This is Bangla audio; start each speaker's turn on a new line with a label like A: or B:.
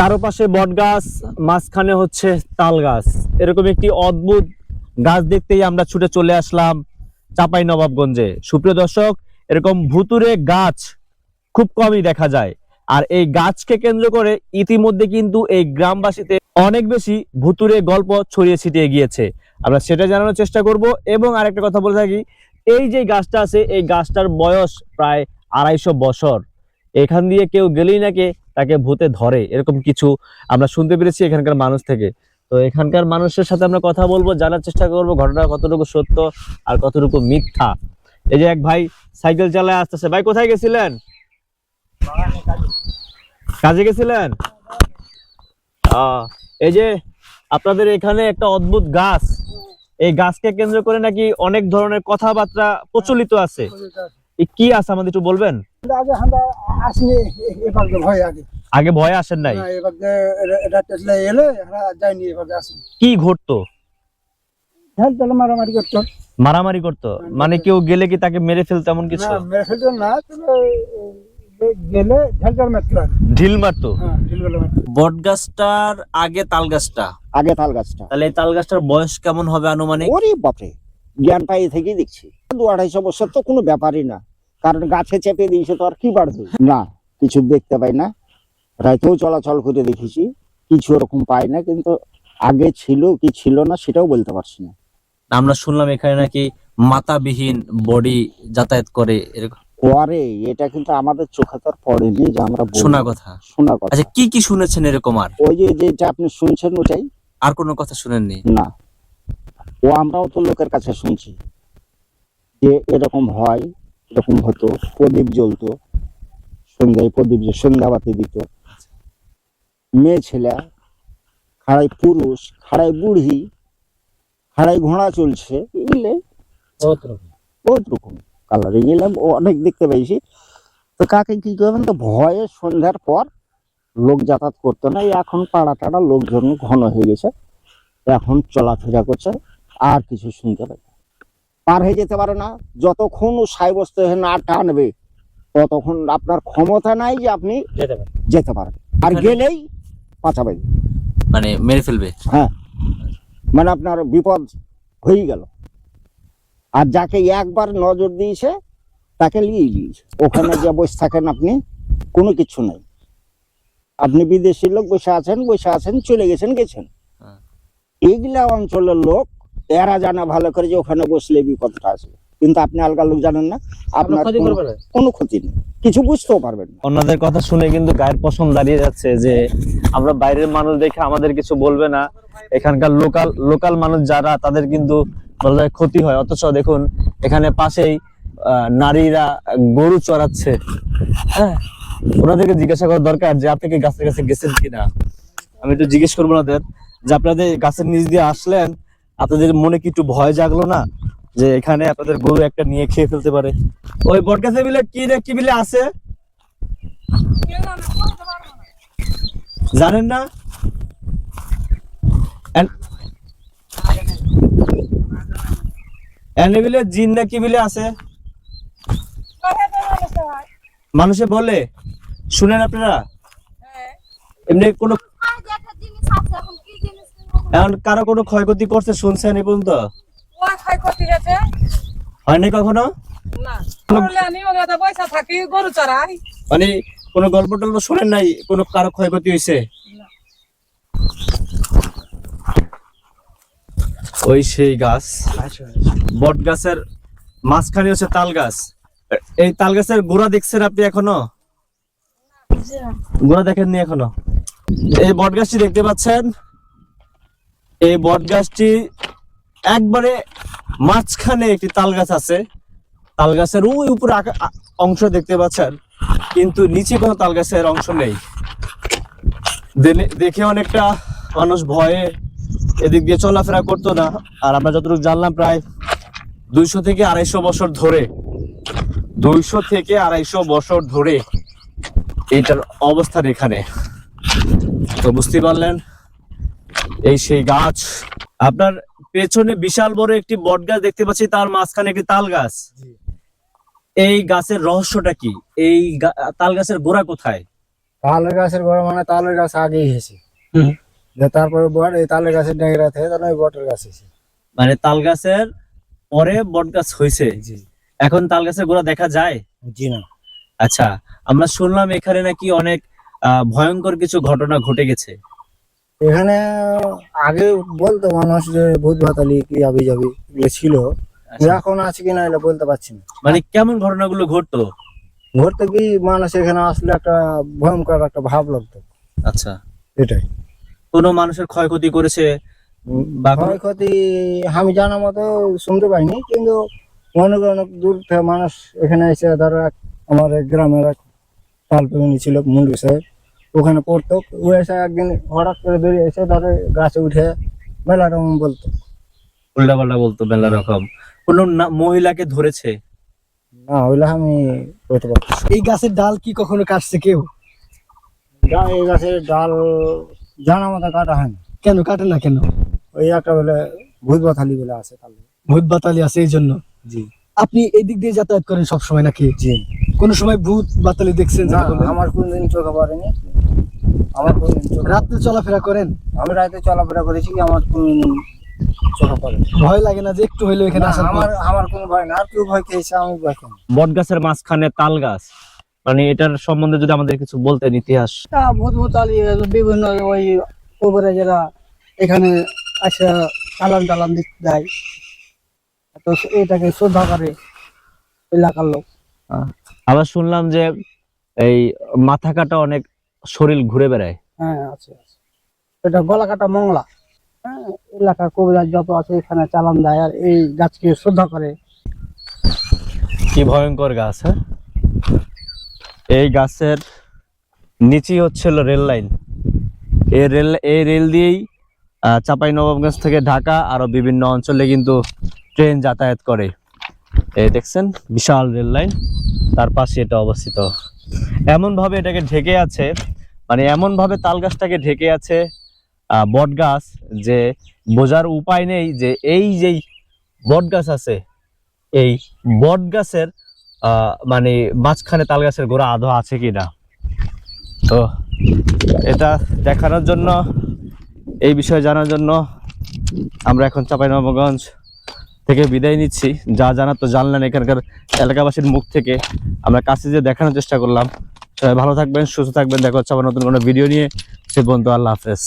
A: চারপাশে বট গাছ মাঝখানে হচ্ছে তাল গাছ এরকম একটি অদ্ভুত গাছ দেখতেই আমরা ছুটে চলে আসলাম চাপাই নবাবগঞ্জে। সুপ্রিয় দর্শক, এরকম ভুতুরে গাছ খুব কমই দেখা যায়। আর এই গাছকে কেন্দ্র করে ইতিমধ্যে কিন্তু এই গ্রামবাসীতে অনেক বেশি ভুতুরে গল্প ছড়িয়ে ছিটিয়ে গিয়েছে। আমরা সেটা জানানোর চেষ্টা করব এবং আরেকটা কথা বলে থাকি, এই যে গাছটা আছে, এই গাছটার বয়স প্রায় আড়াইশো বছর। এখান দিয়ে কেউ গেলেই নাকি তাকে ভূতে ধরে, এরকম কিছু আমরা শুনতে পেরেছি এখানকার মানুষ থেকে। তো এখানকার মানুষের সাথে আমরা কথা বলব, জানার চেষ্টা করব ঘটনা কতটুকু সত্য আর কতটুকু মিথ্যা। এই যে এক ভাই সাইকেল চালায় আসতেছে। ভাই, কোথায় গেছিলেন? কাজে গেছিলেন? এই যে আপনাদের এখানে একটা অদ্ভুত গাছ। এই গাছকে কেন্দ্র করে নাকি অনেক ধরনের কথাবার্তা প্রচলিত আছে। কি আছে আমাদের একটু বলবেন?
B: আগে আমরা আসিনি এবার ভয় আগে।
A: আগে ভয় আসেন নাই?
B: এটা- টেসলা এলে এবার
A: কি ঘটতো?
B: হ্যাঁ মারামারি করতো।
A: মারামারি করতো? মানে কেউ গেলে কি তাকে মেরে ফেলতো এমন কিছু?
B: মেরে ফেলতো না গেলে
A: ঢিল মারতো?
B: হ্যাঁ
A: বট গাছটার আগে তাল গাছটা
C: আগে তাল গাছটা
A: তাহলে এই তাল গাছটার বয়স কেমন হবে আনুমানিক?
C: ওরে বাপরে জ্ঞান পাই থেকেই দেখছি। দু আড়াইশো বছর তো কোনো ব্যাপারই না। কারণ গাছে চেপে দিয়েছে তো আর কি বাড়বে? না কিছু দেখতে পাই না। রাতেও চলাচল করে দেখেছি কিছু ওরকম পাই না কিন্তু আগে ছিল কি ছিল না সেটাও বলতে পারছি না।
A: আমরা শুনলাম এখানে নাকি মাতাবিহীন বডি যাতায়াত করে এরকম।
C: পরে এটা কিন্তু আমাদের চোখে তো আর পড়েনি যে আমরা
A: শোনা কথা।
C: শোনা কথা।
A: আচ্ছা কি কি শুনেছেন এরকম আর?
C: ওই যে যেটা আপনি শুনছেন ওটাই?
A: আর কোনো কথা শুনেননি?
C: না। ও আমরাও তো লোকের কাছে শুনছি যে এরকম হয়। এরকম হতো প্রদীপ জ্বলতো সন্ধ্যায় প্রদীপ যে সন্ধ্যাবাতি দিত। মেয়ে ছেলে খাড়াই পুরুষ খাড়াই বুড়ি খাড়াই ঘোড়া চলছে এগুলো বহুত রকম কালার এগুলো ও অনেক দেখতে পাইছি তো কাকে কি করবেন তো ভয়ে সন্ধ্যার পর লোক যাতায়াত করতো না এই এখন পাড়া টাড়া লোকজন ঘন হয়ে গেছে। এখন চলাফেরা করছে আর কিছু শুনতে পাই। পার হয়ে যেতে পারে না। যতক্ষণ সাব্যস্ত হয়ে না টানবে ততক্ষণ আপনার ক্ষমতা নাই যে আপনি যেতে পারেন। আর
A: মানে-
C: গেলেই পাচাবে
A: মানে মেরে ফেলবে। হ্যাঁ।
C: মানে আপনার বিপদ হয়ে গেল। আর যাকে একবার নজর দিয়েছে তাকে নিয়ে দিয়েছে ওখানে যে বসে থাকেন আপনি কোনো কিছু নাই। আপনি বিদেশি লোক বসে আছেন বসে আছেন চলে গেছেন গেছেন।
A: হ্যাঁ।
C: এইগুলা অঞ্চলের লোক এরা জানা ভালো করে যে ওখানে বসলে বিপদটা আসবে। কিন্তু আপনি আলগা লোক জানেন না আপনার কোনো- ক্ষতি নেই। কিছু বুঝতেও পারবেন
A: অন্যদের কথা শুনে কিন্তু গায়ের পছন্দ দাঁড়িয়ে যাচ্ছে যে আমরা বাইরের মানুষ দেখে আমাদের কিছু বলবে না। এখানকার লোকাল লোকাল মানুষ যারা তাদের কিন্তু ক্ষতি হয়। অথচ দেখুন এখানে পাশেই আহ, নারীরা গরু চড়াচ্ছে। হ্যাঁ ওনাদেরকে জিজ্ঞাসা করা দরকার যে আপনি কি গাছের কাছে গেছেন কিনা? আমি একটু জিজ্ঞেস করব ওনাদের। যে আপনাদের গাছের নিচ দিয়ে আসলেন আপনাদের মনে কি একটু ভয় জাগলো না? যে এখানে আপনাদের গরু একটা নিয়ে খেয়ে ফেলতে পারে। ওই বটগাছে বিলে কি রে কি বিলে আছে? জানেন না? জিন কি বিলে আছে? মানুষে বলে শুনেন আপনারা? এমনি কোনো এখন কারও কোনো ক্ষয়ক্ষতি করছে শুনছেন এই পর্যন্ত? হয়নি কখনো? মানে কোনো গল্প টল্প শোনেন নাই? কোনো কারও ক্ষয়ক্ষতি হয়েছে? ওই সেই গাছ। বট গাছের মাঝখানে হচ্ছে তাল গাছ। এই তাল গাছের গোড়া দেখছেন আপনি এখনও? গোড়া দেখেননি এখনও? এই বট গাছটি দেখতে পাচ্ছেন? এই বট গাছটি একবারে মাঝখানে একটি তাল গাছ আছে। তাল গাছের ওই উপরে অংশ দেখতে পাচ্ছেন, কিন্তু নিচে কোনো তাল গাছের অংশ নেই। দেখে অনেকটা মানুষ ভয়ে এদিক দিয়ে চলাফেরা করতো না। আর আমরা যতটুকু জানলাম প্রায় দুইশো থেকে আড়াইশো বছর ধরে, দুইশো থেকে আড়াইশো বছর ধরে এইটার অবস্থান এখানে। তো বুঝতে পারলেন এই সেই গাছ। আপনার পেছনে বিশাল বড় একটি বট গাছ দেখতে পাচ্ছি তার মাঝখানে একটি তাল গাছ এই গাছের রহস্যটা কি? এই তাল গাছের গোড়া কোথায়?
B: তালের গাছের গোড়া মানে তালের গাছ আগেই হয়েছে। তারপরে বট এই তালের গাছের ডেঙ্গরা থেকে তারপরে ওই বটের গাছ হয়েছে।
A: মানে তাল গাছের পরে বট গাছ হয়েছে এখন তাল গাছের গোড়া দেখা যায়?
B: জি না।
A: আচ্ছা আমরা শুনলাম এখানে নাকি অনেক আহ, ভয়ঙ্কর কিছু ঘটনা ঘটে গেছে।
B: এখানে আগে বলতো মানুষ যে ভূত ভাতালি কি আবি যাবি এগুলো ছিল।
A: আচ্ছা,
B: এখন আছে কিনা এটা বলতে পারছি না।
A: মানে কেমন ঘটনাগুলো ঘটতো?
B: ঘুরতে কি মানুষ এখানে আসলে একটা ভয়ঙ্কর একটা ভাব লাগতো।
A: আচ্ছা।
B: এটাই।
A: কোনো মানুষের ক্ষয়ক্ষতি করেছে বা
B: ক্ষয়ক্ষতি আমি জানা মতো শুনতে পাইনি কিন্তু অনেক অনেক দূর থেকে মানুষ এখানে এসে ধরো এক আমার গ্রামের এক পাল ছিল মুন্ডু সাহেব। ওখানে পড়তো। ও এসে একদিন হঠাৎ করে বেরিয়ে এসে ধরো গাছে উঠে মেলা রকম বলতো।
A: উল্টা পাল্টা বলতো মেলা রকম। কোন মহিলাকে ধরেছে?
B: না ওইলে আমি বলতে পারছি
D: এই গাছের ডাল কি কখনো কাটছে কেউ?
B: এই গাছের ডাল জানা মতো কাটা হয় না
D: কেন কাটে না কেন?
B: ওই একটা বলে ভূত বাথালি বলে আছে তাহলে
D: ভূত বাতালি আছে এই জন্য?
B: জি।
D: আপনি এই দিক দিয়ে যাতায়াত করেন সবসময় নাকি?
B: জি।
D: কোন সময় ভূত বাতালি দেখছেন
B: না? আমার কোনদিন চোখে পড়েনি। আমার কোনদিন চোখে
D: রাত্রে চলাফেরা করেন?
B: আমি রাতে চলাফেরা করেছি কি আমার কোনদিন চোখে পড়েনি।
D: ভয় লাগে না যে একটু হইল এখানে আসার
B: আমার আমার কোনো ভয় না। আর কেউ ভয় খেয়েছে আমি ভয় খাই
A: বট গাছের মাঝখানে তাল গাছ মানে এটার সম্বন্ধে যদি আমাদের কিছু বলতেন ইতিহাস।
E: তা ভূত ভূতালি বিভিন্ন ওই যারা এখানে আসে চালান টালান দিতে দেয় তো এটাকে শ্রদ্ধা করে এলাকার লোক।
A: আবার শুনলাম যে এই মাথা কাটা অনেক শরীর ঘুরে বেড়ায়।
E: হ্যাঁ আছে আছে। এটা গলা কাটা মংলা। হ্যাঁ এলাকার কবিরাজ যত আছে এখানে চালান দেয় আর এই গাছকে শ্রদ্ধা করে।
A: কি ভয়ঙ্কর গাছ হ্যাঁ? এই গাছের নিচেই হচ্ছিল রেল লাইন। এই রেল এই রেল দিয়েই চাপাই নবাবগঞ্জ থেকে ঢাকা আরও বিভিন্ন অঞ্চলে কিন্তু ট্রেন যাতায়াত করে। এই দেখছেন বিশাল রেল লাইন। তার পাশে এটা অবস্থিত। এমন ভাবে এটাকে ঢেকে আছে মানে এমন ভাবে তাল গাছটাকে ঢেকে আছে বট গাছ যে বোঝার উপায় নেই যে এই যেই বট গাছ আছে, এই বট গাছের মানে মাঝখানে তাল গাছের গোড়া আধো আছে কিনা। তো এটা দেখানোর জন্য, এই বিষয়ে জানার জন্য আমরা এখন চাঁপাইনবাবগঞ্জ থেকে বিদায় নিচ্ছি। যা জানার তো জানলেন এখানকার এলাকাবাসীর মুখ থেকে। আমরা কাছে যে দেখানোর চেষ্টা করলাম। সবাই ভালো থাকবেন, সুস্থ থাকবেন। দেখা হচ্ছে আবার নতুন কোনো ভিডিও নিয়ে। সে বন্ধু আল্লাহ হাফেজ।